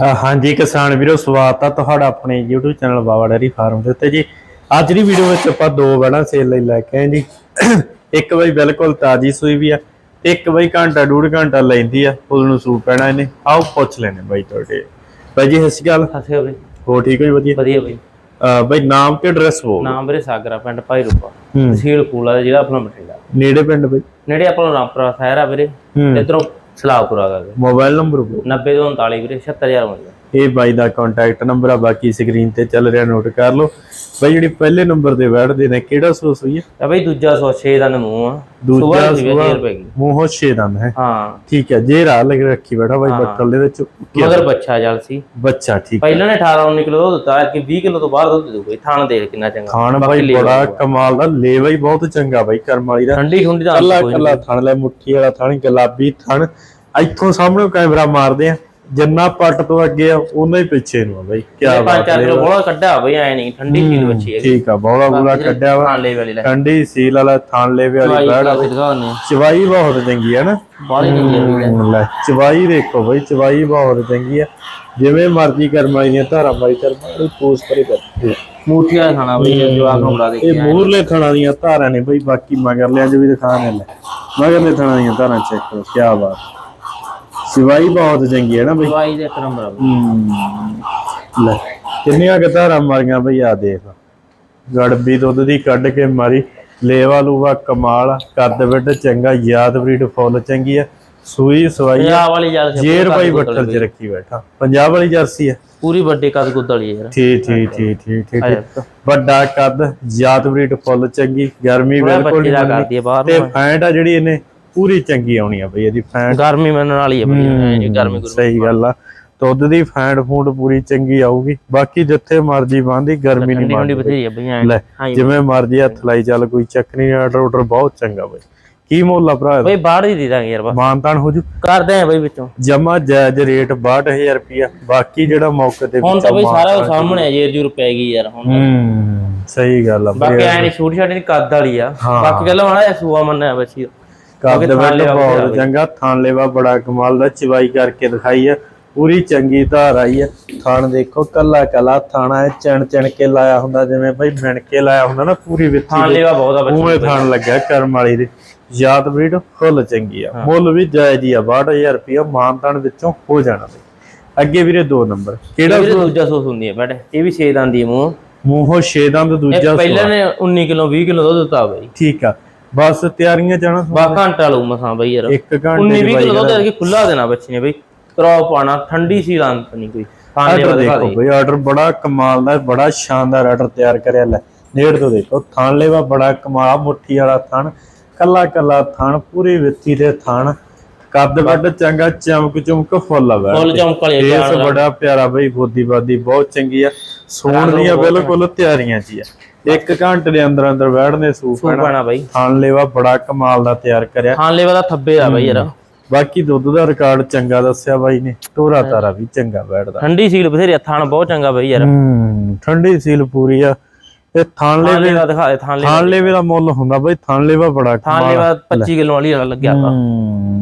ਹਾਂਜੀ ਕਿਸਾਨ ਵੀਰੋ ਸਵਾਗਤ ਆ ਤੁਹਾਡਾ ਆਪਣੇ YouTube channel Bawa dairy farm ਦੇ ਉੱਤੇ ਜੀ। ਅੱਜ ਦੀ ਵੀਡੀਓ ਵਿੱਚ ਆਪਾਂ ਦੋ ਬਣਾ ਸੇਲ ਲਈ ਲੈ ਕੇ ਆਏ ਜੀ। ਇੱਕ ਬਈ ਬਿਲਕੁਲ ਤਾਜੀ ਸੂਈ ਵੀ ਆ ਤੇ ਇੱਕ ਬਈ ਘੰਟਾ ਡੂਢ ਘੰਟਾ ਲੈਂਦੀ ਆ ਫੁੱਲ ਨੂੰ ਸੂਪ ਪੈਣਾ ਇਹਨੇ। ਆਓ ਪੁੱਛ ਲੈਣੇ ਬਾਈ ਤੁਹਾਡੇ। ਬਾਈ ਜੀ ਸਤਿ ਸ਼੍ਰੀ ਅਕਾਲ। ਬਈ। ਹੋ ਠੀਕ ਹੋ ਜੀ? ਵਧੀਆ। ਵਧੀਆ ਬਈ। ਬਈ ਨਾਮ ਤੇ ਐਡਰੈਸ ਬੋਲ ਨਾਮ ਵੀਰੇ ਸਾਗਰਾ ਪਿੰਡ ਭਾਈ ਰੂਪਾ। ਤਹਿਸੀਲ ਕੂਲਾ ਦਾ ਜ਼ਿਲ੍ਹਾ ਆਪਣਾ ਬਠਿੰਡਾ। ਨੇੜੇ ਪਿੰਡ ਬਈ? ਨੇੜੇ ਆਪਣਾ ਰਾਮਪੁਰਾ ਸ਼ਹਿਰ ਆ ਵੀਰੇ। ਇਧਰੋਂ ਸਲਾਹਪੁਰਾ ਦਾ ਵੀਰੇ। ਮੋਬਾਈਲ ਨੰਬਰ ਬੋਲ 90 ਤੋਂ 39 ਵੀਰੇ 76000 ਮਿਲਦਾ ਇਹ ਬਾਈ ਦਾ ਕੰਟੈਕਟ ਨੰਬਰ ਆ ਬਾਕੀ ਸਕਰੀਨ ਤੇ ਚੱਲ ਰਿਹਾ ਨੋਟ ਕਰ ਲਓ। ਬਾਈ ਜਿਹੜੀ ਪਹਿਲੇ ਨੰਬਰ ਤੇ ਬੈਠਦੇ ਨੇ ਕਿਹੜਾ ਸੂਸ ਹੋਈ ਹੈ ਤਾਂ ਬਈ ਦੂਜਾ 106 ਦਾ ਨਮੂ ਆ। ਦੂਜਾ ਸੂਆ। 20 ਰੁਪਏ ਦੀ। ਮੂੰਹੋਂ ਛੇ ਦੰਦ ਹੈ? ਹਾਂ। ਠੀਕ ਹੈ ਜੇ ਰਾਹ ਲੱਗ ਰੱਖੀ ਬੈਠਾ ਬਾਈ ਹਾਂ। ਬੱਕਲ ਦੇ ਵਿੱਚ ਮਗਰ ਬੱਚਾ ਜਲ ਸੀ। ਬੱਚਾ ਠੀਕ ਪਹਿਲਾਂ ਨੇ 18 19 ਕਿਲੋ ਦੁੱਧ ਦਿੱਤਾ ਕਿ 20 ਕਿਲੋ ਤੋਂ ਬਾਹਰ ਦੁੱਧ ਦੇ ਦੂਗਾ ਥਾਣ ਦੇ ਕਿੰਨਾ ਚੰਗਾ। ਬਾਕੀ ਬਾਈ ਬੜਾ। ਕਮਾਲ ਦਾ ਲੇਵਾ ਹੀ ਬਹੁਤ ਚੰਗਾ ਬਾਈ ਕਰਮ ਵਾਲੀ ਦਾ। ਠੰਡੀ ਠੁੰਡੀ ਦਾ ਕੱਲਾ ਕੱਲਾ ਥਣ ਲੈ ਮੁੱਠੀ ਵਾਲਾ ਥਣ ਗੁਲਾਬੀ ਥਣ। ਇੱਥੋਂ ਸਾਹਮਣੇ ਕੈਮਰਾ ਮਾਰਦੇ ਆ। ਜਿੰਨਾ ਪੱਟ ਤੋਂ ਅੱਗੇ ਆ ਉਹਨਾਂ ਹੀ ਪਿੱਛੇ ਨੂੰ ਆ ਬਾਈ ਕੀ ਬਾਤ ਹੈ ਕਿਲੋ ਬੋਲਾ ਕੱਢਿਆ ਬਈ ਐ ਨਹੀਂ ਠੰਡੀ ਚੀਜ਼ ਬੱਚੀ ਹੈ ਠੀਕ ਆ ਬੌਲਾ ਬੂਲਾ ਕੱਢਿਆ ਵਾ। ਹਾਂ ਠੰਡੀ ਸੀਲ ਵਾਲਾ ਥਣ ਲੇਵੇ ਵਾਲੀ ਬੈੜ ਚਵਾਈ ਬਹੁਤ ਚੰਗੀ ਹੈ ਨਾ। ਲੈ ਚਵਾਈ ਦੇਖੋ ਬਈ ਚਵਾਈ ਬਹੁਤ ਚੰਗੀ ਆ। ਜਿਵੇਂ ਮਰਜ਼ੀ ਕਰਮ ਵਾਲੀ ਦੀਆਂ ਧਾਰਾਂ ਮਾਰੀ ਕਰਮ ਵਾਲੀ ਪੋਸ ਕਰੇ ਕਰਦੇ ਮੂਠੀ ਵਾਲਾ ਖਾਣਾ ਬਈ ਜਵਾਬ ਨੂੰ ਬੜਾ ਇਹ ਦੇਖਿਆ ਮੂਰਲੇ ਥਣਾਂ ਦੀਆਂ ਧਾਰਾਂ ਨੇ ਬਈ ਬਾਕੀ ਮਗਰਲਿਆਂ 'ਚ ਵੀ ਦਿਖਾਣੇ ਲੈ ਮਗਰਲੇ ਥਣਾਂ ਦੀਆਂ ਧਾਰਾਂ ਚੈੱਕ ਕਰੋ ਕੀ ਬਾਤ। ਸਿਵਾਈ ਬਹੁਤ ਚੰਗੀ ਹੈ ਨਾ ਬਈ। ਦਵਾਈ ਦੇ ਆ ਬਈ। ਹਮ, ਲੈ ਕਿੰਨੀਆਂ ਕੁ ਧਾਰਾਂ ਮਾਰੀਆਂ ਬਈ ਆ ਦੇਖ। ਗੜਬੀ ਦੁੱਧ ਦੀ ਕੱਢ ਕੇ ਮਾਰੀ। ਲੇਵਾ ਲੂਵਾ ਕਮਾਲ ਕੱਦ ਵਿੱਡ ਚੰਗਾ ਯਾਦ ਬਰੀਡ ਫੁੱਲ ਚੰਗੀ ਆ। ਸੂਈ ਸਵਾਈ ਆ ਪੰਜਾਬ ਵਾਲੀ ਜਲ ਜੇਰ ਬਾਈ ਬੱਠਲ 'ਚ ਰੱਖੀ ਬੈਠਾ। ਪੰਜਾਬ ਵਾਲੀ ਜਰਸੀ ਆ। ਪੂਰੀ ਵੱਡੀ ਕਦ ਗੁੱਦ ਵਾਲੀ ਯਾਰ। ਠੀਕ ਠੀਕ ਠੀਕ ਠੀਕ ਠੀਕ ਆਇਆ। ਵੱਡਾ ਕੱਦ ਜਾਤ ਬਰੀਡ ਫੁੱਲ ਚੰਗੀ ਗਰਮੀ ਥੋੜ੍ਹਾ ਬਿਲਕੁਲ ਬੱਚੇ ਦਾ ਨਹੀਂ। ਕਰਦੀ ਹੈ ਬਾਹਰ ਤੇ ਨੂੰ। ਫੈਂਟ ਆ ਜਿਹੜੀ ਇਹਨੇ ਪੂਰੀ ਚੰਗੀ ਆਉਣੀ ਆ ਬਈ ਇਹਦੀ ਫੈਂਟ। ਗਰਮੀ ਮੰਨਣ ਵਾਲੀ ਹੈ ਬਈ ਐਂ ਨੀ ਗਰਮੀ ਗੁਰਮੀ ਸਹੀ ਗੱਲ ਆ। ਦੁੱਧ ਦੀ ਫੈਂਟ ਫੂਡ ਪੂਰੀ ਚੰਗੀ ਆਊਗੀ। ਬਾਕੀ ਜਿੱਥੇ ਮਰਜ਼ੀ ਬੰਦੀ ਗਰਮੀ ਨਹੀਂ ਮੰਨਦੀ ਬਥੇਰੀ ਹੈ ਬਈ ਐਂ ਜੀ। ਜਿਵੇਂ ਮਰਜ਼ੀ ਹੱਥ ਲਾਈ ਚੱਲ ਕੋਈ ਚੱਕ ਨਹੀਂ ਆਰਡਰ ਆਰਡਰ ਬਹੁਤ ਚੰਗਾ ਬਈ। ਕੀ ਮੁੱਲ ਆ ਭਰਾ? ਬਈ ਬਾਹਰ ਹੀ ਦੇ ਦਾਂਗੇ ਯਾਰ ਬਸ। ਮਾਨਤਾਨ ਹੋ ਜੂ? ਕਰਦੇ ਆ ਬਈ ਵਿੱਚੋਂ। ਜਮਾ ਜਾਇਜ਼ ਰੇਟ 62000 ਰੁਪਿਆ ਬਾਕੀ ਜਿਹੜਾ ਮੌਕੇ ਤੇ ਹੁਣ ਤਾਂ ਬਈ ਸਾਰਾ ਸਾਹਮਣੇ ਆ, ਜੇਰ ਜੂਰ ਪੈ ਗਈ ਯਾਰ ਹੁਣ ਹੂੰ ਸਹੀ ਗੱਲ ਆ ਬਾਕੀ ਐ ਨਹੀਂ ਛੋਟੀ ਛੋਟੀ ਕੱਦ ਵਾਲੀ ਆ। ਬਾਕੀ ਗੱਲ ਮਾੜਾ ਸੂਆ ਮੰਨਿਆ ਬੱਚੀ ਕੱਦ ਵਿੱਚ ਬਹੁਤ ਚੰਗਾ ਥਾਣ ਲੇਵਾ ਬੜਾ ਕਮਾਲ ਦਾ ਚਵਾਈ ਕਰਕੇ ਦਿਖਾਈ ਆ ਪੂਰੀ ਚੰਗੀ ਧਾਰ ਆਈ ਆ। ਥਾਣ ਦੇਖੋ ਕੱਲਾ ਕੱਲਾ ਥਾਣਾ ਹੈ ਚਣ ਚਣ ਕੇ ਲਾਇਆ ਹੁੰਦਾ ਜਿਵੇਂ ਬਈ ਮਿਣ ਕੇ ਲਾਇਆ ਹੁੰਦਾ ਨਾ ਪੂਰੀ ਵਿੱਥੀ ਥਾਂ ਦੇ। ਲੇਵਾ ਬਹੁਤ ਆ ਬੱਚੀ ਉਵੇਂ ਥਾਣ ਲੱਗਿਆ ਕਰਮ ਵਾਲੀ ਦੇ। ਯਾਦ ਬਰੀਡ ਫੁੱਲ ਚੰਗੀ ਆ। ਮੁੱਲ ਵੀ ਜਾਇਜ਼ ਹੀ ਆ 62000 ਰੁਪਇਆ ਮਾਨਤਾਨ ਵਿੱਚੋਂ ਹੋ ਜਾਣਾ ਅੱਗੇ ਵੀਰੇ ਦੋ ਨੰਬਰ। ਕਿਹੜਾ ਦੂਜਾ ਸੂਸ ਹੁੰਦੀ ਹੈ ਬੈਠ। ਇਹ ਵੀ 6 ਦੰਦ ਦੀ ਮੂੰਹ। ਮੂੰਹੋਂ ਛੇ ਦੰਦ ਇਹ ਦੂਜਾ ਪਹਿਲਾਂ ਨੇ 19 ਕਿਲੋ 20 ਕਿਲੋ ਦੁੱਧ ਦਿੱਤਾ ਬਈ। ਠੀਕ ਆ। ਬਸ ਤਿਆਰੀਆਂ ਜਾਣਾ ਬਾ ਘੰਟਾ ਲਊ ਮਸਾਂ ਬਈ ਯਾਰ। ਇੱਕ ਘੰਟੇ 19 ਦੀ 20 ਕਿਲੋ ਦੁੱਧ ਕਰਕੇ ਖੁੱਲਾ ਦੇਣਾ ਬੱਚੇ ਨੇ ਬਈ। ਕਰੋ ਪਾਣਾ ਠੰਡੀ ਸੀ ਲੰਤ ਨਹੀਂ ਕੋਈ। ਆਰਡਰ ਦਿਖਾ ਬਈ ਆਰਡਰ ਬੜਾ ਕਮਾਲ ਦਾ ਬੜਾ ਸ਼ਾਨਦਾਰ ਆਰਡਰ ਤਿਆਰ ਕਰਿਆ ਲੈ। ਨੇੜ ਤੋਂ ਦੇਖੋ ਥਣ ਲੈਵਾ ਬੜਾ ਕਮਾਲ ਮੁੱਠੀ ਵਾਲਾ ਥਣ ਕੱਲਾ ਕੱਲਾ ਥਣ ਪੂਰੀ ਵਿੱਤੀ ਦੇ ਥਣ। ਕੱਦ ਵੱਡ ਚੰਗਾ ਚਮਕ ਚਮਕ ਫੁੱਲ ਆ ਵੈ ਫੁੱਲ ਚਮਕ ਵਾਲੇ ਇਸ ਬੜਾ ਪਿਆਰਾ ਬਈ ਬੋਦੀ ਬਾਦੀ ਬਹੁਤ ਚੰਗੀ ਆ। ਸੋਣ ਦੀਆਂ ਬਿਲਕੁਲ ਤਿਆਰੀਆਂ ਚ ਆ। ਇੱਕ ਘੰਟੇ ਦੇ ਅੰਦਰ ਅੰਦਰ ਬੈਠਨੇ ਸੂਪ ਪਾਣਾ ਬਈ। ਥਣ ਲੈਵਾ ਬੜਾ ਕਮਾਲ ਦਾ ਤਿਆਰ ਕਰਿਆ। ਖਾਣ ਵਾਲਾ ਥੱਬੇ ਆ ਬਈ ਯਾਰ। ਬਾਕੀ ਦੁੱਧ ਦਾ ਰਿਕਾਰਡ ਚੰਗਾ ਦੱਸਿਆ ਬਾਈ ਨੇ। ਟੋਰਾ ਤਾਰਾ ਵੀ ਚੰਗਾ ਬੈਠਦਾ। ਠੰਡੀ ਸੀਲ ਬਥੇਰੀ ਥਣ ਬਹੁਤ ਚੰਗਾ ਬਈ ਯਾਰ। ਹੂੰ ਠੰਡੀ ਸੀਲ ਪੂਰੀ ਆ। ਇਹ ਥਾਣ ਥਾਣ ਲੈਵੇ ਲੈਵਾ ਦਿਖਾ ਦੇ ਥਾਣ ਲੈਵਾ ਥਾਣ ਲੈਵੇ ਦਾ ਮੁੱਲ ਹੁੰਦਾ ਬਈ ਥਾਣ ਲੈਵਾ ਬੜਾ ਥਾਣ ਲੈਵਾ 25 ਕਿਲੋ ਵਾਲੀ ਲੱਗਿਆ ਵਾ।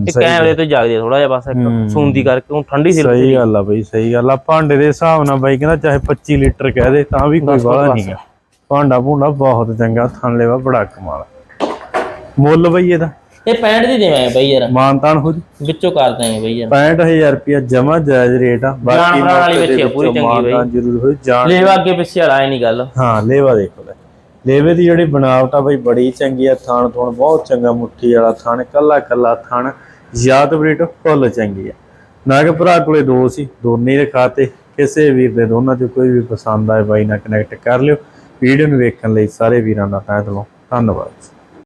ਇਹ ਕੈਮਰੇ ਤੋਂ ਜਾਗਦੀ ਥੋੜਾ ਜਿਹਾ ਬਸ ਇੱਕ ਸੂੰਦੀ ਕਰਕੇ ਉਹ ਠੰਡੀ ਸੀਲ ਸਹੀ ਗੱਲ ਆ ਬਈ ਸਹੀ ਗੱਲ ਆ। ਭਾਂਡੇ ਦੇ ਹਿਸਾਬ ਨਾਲ ਬਾਈ ਕਹਿੰਦਾ ਚਾਹੇ 25 ਲੀਟਰ ਕਹਿ ਦੇ ਤਾਂ ਵੀ ਕੋਈ ਵਾਲਾ ਨਹੀਂਗਾ ਭਾਂਡਾ ਭੁੰਡਾ ਬਹੁਤ ਚੰਗਾ ਥਾਣ ਲੈਵਾ ਬੜਾ ਕਮਾਲ। ਮੁੱਲ ਬਈ ਇਹਦਾ। ਇਹ 65 ਦੀ ਦੇਵਾਂਗੇ ਬਈ ਯਾਰ। ਮਾਨਤਾਨ ਹੋ ਜੂ। ਵਿੱਚੋਂ ਕਰ ਦਾਂਗੇ ਬਈ ਯਾਰ। 65000 ਰੁਪਇਆ ਜਮਾ ਜਾਇਜ਼ ਰੇਟ ਆ। ਬਾਕੀ ਜਾਨਵਰਾਂ ਵਾਲੀ ਬੱਚੀ ਪੂਰੀ ਚੰਗੀ ਬਈ। ਮਾਨਤਾਨ ਜ਼ਰੂਰ ਹੋਈ ਜਾਣ ਲੈਵਾ ਅੱਗੇ ਪਿੱਛੇ ਵਾਲਾ ਨਹੀਂ ਗੱਲ। ਹਾਂ ਲੇਵਾ ਦੇਖੋ ਲੈ ਲੇਵੇ ਦੀ ਜਿਹੜੀ ਬਣਾਵਟ ਆ ਬਈ ਬੜੀ ਚੰਗੀ ਆ। ਥਾਣ ਥੋਣ ਬਹੁਤ ਚੰਗਾ ਮੁੱਠੀ ਵਾਲਾ ਥਾਣ ਕੱਲਾ ਕੱਲਾ ਥਾਣ। ਯਾਦ ਬਰੀਟ ਫੁੱਲ ਚੰਗੀ ਆ। ਨਾਗ ਭਰਾ ਕੋਲੇ ਦੋ ਸੀ ਦੋਨੇ ਹੀ ਰਖਾਤੇ। ਕਿਸੇ ਵੀਰ ਦੇ ਦੋਨਾਂ ਚੋਂ ਕੋਈ ਵੀ ਪਸੰਦ ਆਏ ਬਾਈ ਨਾਲ ਕਨੈਕਟ ਕਰ ਲਿਓ। ਵੀਡੀਓ ਨੂੰ ਵੇਖਣ ਲਈ ਸਾਰੇ ਵੀਰਾਂ ਦਾ ਤਹਿ ਦਿਲੋਂ ਧੰਨਵਾਦ।